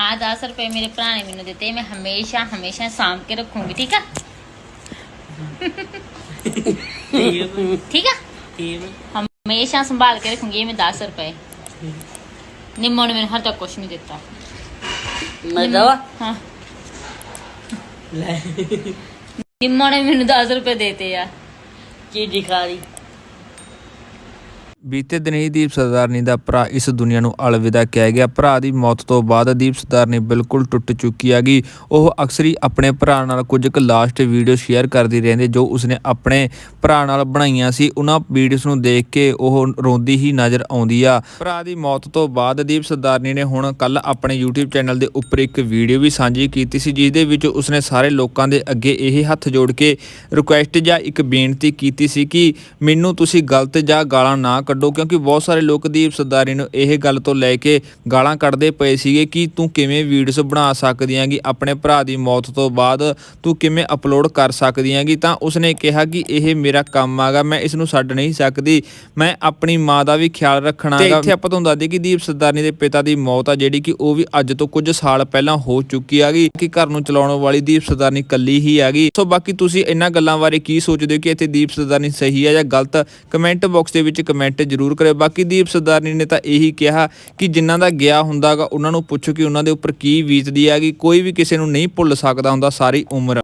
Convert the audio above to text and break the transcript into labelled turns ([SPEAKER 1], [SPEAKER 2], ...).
[SPEAKER 1] ਆ 10 ਰੁਪਏ ਮੇਰੇ ਭਰਾ ਨੇ ਮੈਨੂੰ ਦਿੱਤੇ ਮੈਂ ਹਮੇਸ਼ਾ ਹਮੇਸ਼ਾ ਸਾਂਭ ਕੇ ਰੱਖੂੰਗੀ ਠੀਕ ਆ? ਠੀਕ ਆ? ਹਮੇਸ਼ਾ ਸੰਭਾਲ ਕੇ ਰੱਖੂੰਗੀ ਇਹ ਮੈਂ 10 ਰੁਪਏ। ਨਿੰਮੋ ਨੇ ਮੈਨੂੰ ਹਰ ਤੱਕ ਕੁਛ ਨਹੀਂ ਦਿੱਤਾ।
[SPEAKER 2] ਮੈਂ ਦਵਾ
[SPEAKER 1] ਹਾਂ।
[SPEAKER 2] ਲੈ।
[SPEAKER 1] ਨਿੰਮੋ ਨੇ ਮੈਨੂੰ 10 ਰੁਪਏ ਦੇਤੇ ਆ।
[SPEAKER 2] ਕੀ ਦਿਖਾ ਰਹੀ?
[SPEAKER 3] ਬੀਤੇ ਦਿਨ ਹੀ ਦੀਪ ਸਰਦਾਰਨੀ ਦਾ ਭਰਾ ਇਸ ਦੁਨੀਆ ਨੂੰ ਅਲਵਿਦਾ ਕਹਿ ਗਿਆ। ਭਰਾ ਦੀ ਮੌਤ ਤੋਂ ਬਾਅਦ ਦੀਪ ਸਰਦਾਰਨੀ ਬਿਲਕੁਲ ਟੁੱਟ ਚੁੱਕੀ ਹੈਗੀ। ਉਹ ਅਕਸਰ ਹੀ ਆਪਣੇ ਭਰਾ ਨਾਲ ਕੁਝ ਕੁ ਲਾਸਟ ਵੀਡੀਓ ਸ਼ੇਅਰ ਕਰਦੀ ਰਹਿੰਦੀ, ਜੋ ਉਸਨੇ ਆਪਣੇ ਭਰਾ ਨਾਲ ਬਣਾਈਆਂ ਸੀ। ਉਹਨਾਂ ਵੀਡੀਓਜ਼ ਨੂੰ ਦੇਖ ਕੇ ਉਹ ਰੋਂਦੀ ਹੀ ਨਜ਼ਰ ਆਉਂਦੀ ਆ। ਭਰਾ ਦੀ ਮੌਤ ਤੋਂ ਬਾਅਦ ਦੀਪ ਸਰਦਾਰਨੀ ਨੇ ਹੁਣ ਕੱਲ ਆਪਣੇ YouTube ਚੈਨਲ ਦੇ ਉੱਪਰ ਇੱਕ ਵੀਡੀਓ ਵੀ ਸਾਂਝੀ ਕੀਤੀ ਸੀ ਜਿਸ ਦੇ ਵਿੱਚ ਉਸਨੇ ਸਾਰੇ ਲੋਕਾਂ ਦੇ ਅੱਗੇ ਇਹ ਹੱਥ ਜੋੜ ਕੇ ਰਿਕੁਐਸਟ ਜਾਂ ਇੱਕ ਬੇਨਤੀ ਕੀਤੀ ਸੀ ਕਿ ਮੈਨੂੰ ਤੁਸੀਂ ਗਲਤ ਜਾਂ ਗਾਲਾਂ ਨਾ ਕੱਢੋ ਕਿਉਂਕਿ ਬਹੁਤ ਸਾਰੇ ਲੋਕ ਦੀਪ ਸਰਦਾਰੀ ਨੂੰ ਇਹ ਗੱਲ ਤੋਂ ਲੈ ਕੇ ਗਾਲਾਂ ਕੱਢਦੇ ਪਏ ਸੀਗੇ ਕਿ ਤੂੰ ਕਿਵੇਂ ਵੀਡੀਓਜ਼ ਬਣਾ ਸਕਦੀ ਹੈਗੀ ਆਪਣੇ ਭਰਾ ਦੀ ਮੌਤ ਤੋਂ ਬਾਅਦ ਤੂੰ ਕਿਵੇਂ ਅਪਲੋਡ ਕਰ ਸਕਦੀ ਹੈਗੀ। ਤਾਂ ਉਸਨੇ ਕਿਹਾ ਕਿ ਇਹ ਮੇਰਾ ਕੰਮ ਆਗਾ ਮੈਂ ਇਸ ਨੂੰ ਛੱਡ ਨਹੀਂ ਸਕਦੀ ਮੈਂ ਆਪਣੀ ਮਾਂ ਦਾ ਵੀ ਖਿਆਲ ਰੱਖਣਾ ਹੈਗਾ। ਇੱਥੇ ਆਪਾਂ ਤੁਹਾਨੂੰ ਦੱਸਦੇ ਕਿ ਦੀਪ ਸਰਦਾਰਨੀ ਦੇ ਪਿਤਾ ਦੀ ਮੌਤ ਆ ਜਿਹੜੀ ਕਿ ਉਹ ਵੀ ਅੱਜ ਤੋਂ ਕੁਝ ਸਾਲ ਪਹਿਲਾਂ ਹੋ ਚੁੱਕੀ ਹੈਗੀ ਕਿ ਘਰ ਨੂੰ ਚਲਾਉਣ ਵਾਲੀ ਦੀਪ ਸਰਦਾਰਨੀ ਕੱਲੀ ਹੀ ਹੈਗੀ। ਸੋ ਬਾਕੀ ਤੁਸੀਂ ਇਹਨਾਂ ਗੱਲਾਂ ਬਾਰੇ ਕੀ ਸੋਚਦੇ ਹੋ ਕਿ ਇੱਥੇ ਦੀਪ ਸਰਦਾਰਨੀ ਸਹੀ ਹੈ ਜਾਂ ਗਲਤ? ਕਮੈਂਟ ਬਾਕਸ ਦੇ ਵਿੱਚ ਕਮੈਂਟ ਜ਼ਰੂਰ ਕਰਿਓ। ਬਾਕੀ ਦੀਪ ਸਰਦਾਰਨੀ ਨੇ ਤਾਂ ਇਹੀ ਕਿਹਾ ਕਿ ਜਿਨ੍ਹਾਂ ਦਾ ਗਿਆ ਹੁੰਦਾਗਾ, ਉਹਨਾਂ ਨੂੰ ਪੁੱਛੋ ਕਿ ਉਹਨਾਂ ਦੇ ਉੱਪਰ ਕੀ ਬੀਤਦੀ ਹੈਗੀ। ਕੋਈ ਵੀ ਕਿਸੇ ਨੂੰ ਨਹੀਂ ਭੁੱਲ ਸਕਦਾ ਹੁੰਦਾ, ਸਾਰੀ ਉਮਰ।